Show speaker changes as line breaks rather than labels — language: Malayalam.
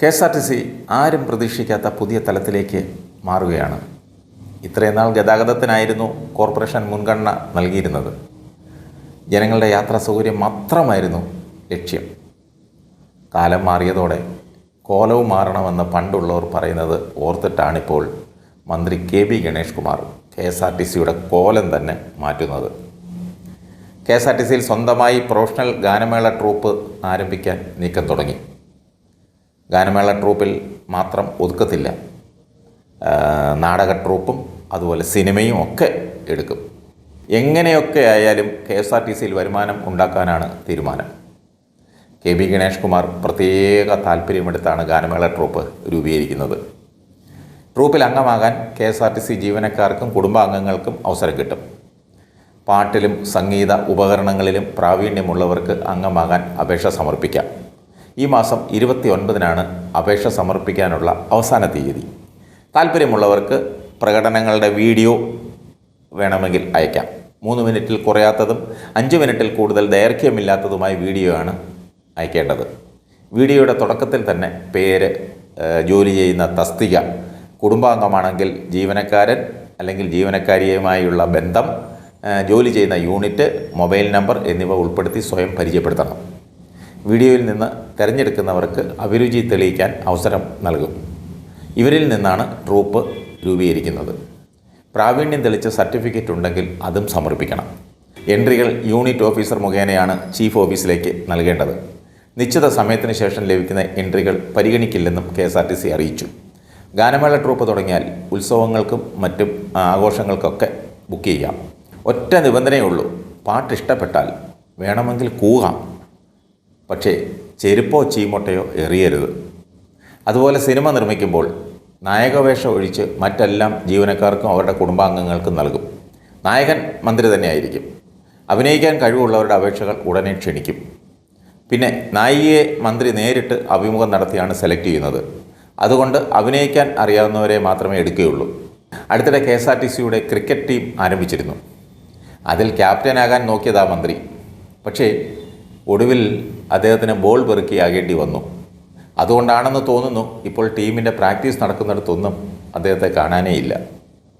K S R T C ആരും പ്രതീക്ഷിക്കാത്ത പുതിയ തലത്തിലേക്ക് മാറുകയാണ്. ഇത്രയും നാൾ ഗതാഗതത്തിനായിരുന്നു കോർപ്പറേഷൻ മുൻഗണന നൽകിയിരുന്നത്. ജനങ്ങളുടെ യാത്രാ സൗകര്യം മാത്രമായിരുന്നു ലക്ഷ്യം. കാലം മാറിയതോടെ കോലവും മാറണമെന്ന് പണ്ടുള്ളവർ പറയുന്നത് ഓർത്തിട്ടാണിപ്പോൾ മന്ത്രി K B Ganesh Kumar K S R T സിയുടെ കോലം തന്നെ മാറ്റുന്നത്. കെ എസ് ആർ ടി സിയിൽ സ്വന്തമായി പ്രൊഫഷണൽ ഗാനമേള ട്രൂപ്പ് ആരംഭിക്കാൻ നീക്കം തുടങ്ങി. ഗാനമേള ട്രൂപ്പിൽ മാത്രം ഒതുക്കത്തില്ല. നാടക ട്രൂപ്പും അതുപോലെ സിനിമയും ഒക്കെ എടുക്കും. എങ്ങനെയൊക്കെ ആയാലും കെ എസ് ആർ ടി സിയിൽ വരുമാനം ഉണ്ടാക്കാനാണ് തീരുമാനം. കെ ബി ഗണേഷ് കുമാർ പ്രത്യേക താല്പര്യമെടുത്താണ് ഗാനമേള ട്രൂപ്പ് രൂപീകരിക്കുന്നത്. ട്രൂപ്പിൽ അംഗമാകാൻ K S R T C ജീവനക്കാർക്കും കുടുംബാംഗങ്ങൾക്കും അവസരം കിട്ടും. പാട്ടിലും സംഗീത ഉപകരണങ്ങളിലും പ്രാവീണ്യമുള്ളവർക്ക് അംഗമാകാൻ അപേക്ഷ സമർപ്പിക്കാം. ഈ മാസം ഇരുപത്തി ഒൻപതിനാണ് അപേക്ഷ സമർപ്പിക്കാനുള്ള അവസാന തീയതി. താല്പര്യമുള്ളവർക്ക് പ്രകടനങ്ങളുടെ വീഡിയോ വേണമെങ്കിൽ അയക്കാം. മൂന്ന് മിനിറ്റിൽ കുറയാത്തതും അഞ്ച് മിനിറ്റിൽ കൂടുതൽ ദൈർഘ്യമില്ലാത്തതുമായ വീഡിയോ ആണ് അയക്കേണ്ടത്. വീഡിയോയുടെ തുടക്കത്തിൽ തന്നെ പേര് ജോലി ചെയ്യുന്ന തസ്തിക കുടുംബാംഗമാണെങ്കിൽ ജീവനക്കാരൻ അല്ലെങ്കിൽ ജീവനക്കാരിയുമായുള്ള ബന്ധം ജോലി ചെയ്യുന്ന യൂണിറ്റ് മൊബൈൽ നമ്പർ എന്നിവ ഉൾപ്പെടുത്തി സ്വയം പരിചയപ്പെടുത്തണം. വീഡിയോയിൽ നിന്ന് തിരഞ്ഞെടുക്കുന്നവർക്ക് അഭിരുചി തെളിയിക്കാൻ അവസരം നൽകും. ഇവരിൽ നിന്നാണ് ട്രൂപ്പ് രൂപീകരിക്കുന്നത്. പ്രാവീണ്യം തെളിച്ച സർട്ടിഫിക്കറ്റ് ഉണ്ടെങ്കിൽ അതും സമർപ്പിക്കണം. എൻട്രികൾ യൂണിറ്റ് ഓഫീസർ മുഖേനയാണ് ചീഫ് ഓഫീസിലേക്ക് നൽകേണ്ടത്. നിശ്ചിത സമയത്തിന് ശേഷം ലഭിക്കുന്ന എൻട്രികൾ പരിഗണിക്കില്ലെന്നും K S R T C അറിയിച്ചു. ഗാനമേള ട്രൂപ്പ് തുടങ്ങിയാൽ ഉത്സവങ്ങൾക്കും മറ്റും ആഘോഷങ്ങൾക്കൊക്കെ ബുക്ക് ചെയ്യാം. ഒറ്റ നിബന്ധനയുള്ളൂ പാട്ട് ഇഷ്ടപ്പെട്ടാൽ വേണമെങ്കിൽ കൂകാം. പക്ഷേ ചെരുപ്പോ ചീമൊട്ടയോ എറിയരുത്. അതുപോലെ സിനിമ നിർമ്മിക്കുമ്പോൾ നായകവേഷം ഒഴിച്ച് മറ്റെല്ലാം ജീവനക്കാർക്കും അവരുടെ കുടുംബാംഗങ്ങൾക്കും നൽകും. നായകൻ മന്ത്രി തന്നെയായിരിക്കും. അഭിനയിക്കാൻ കഴിവുള്ളവരുടെ അപേക്ഷകൾ ഉടനെ ക്ഷണിക്കും. പിന്നെ നായികയെ മന്ത്രി നേരിട്ട് അഭിമുഖം നടത്തിയാണ് സെലക്ട് ചെയ്യുന്നത്. അതുകൊണ്ട് അഭിനയിക്കാൻ അറിയാവുന്നവരെ മാത്രമേ എടുക്കുകയുള്ളൂ. അടുത്തിടെ കെ എസ് ആർ ടി സിയുടെ ക്രിക്കറ്റ് ടീം ആരംഭിച്ചിരുന്നു. അതിൽ ക്യാപ്റ്റനാകാൻ നോക്കിയതാ മന്ത്രി. പക്ഷേ ഒടുവിൽ അദ്ദേഹത്തിന് ബോൾ പെറുക്കി പെറുക്കിയാകേണ്ടി വന്നു. അതുകൊണ്ടാണെന്ന് തോന്നുന്നു ഇപ്പോൾ ടീമിന്റെ പ്രാക്ടീസ് നടക്കുന്നിടത്തൊന്നും അദ്ദേഹത്തെ കാണാനേ ഇല്ല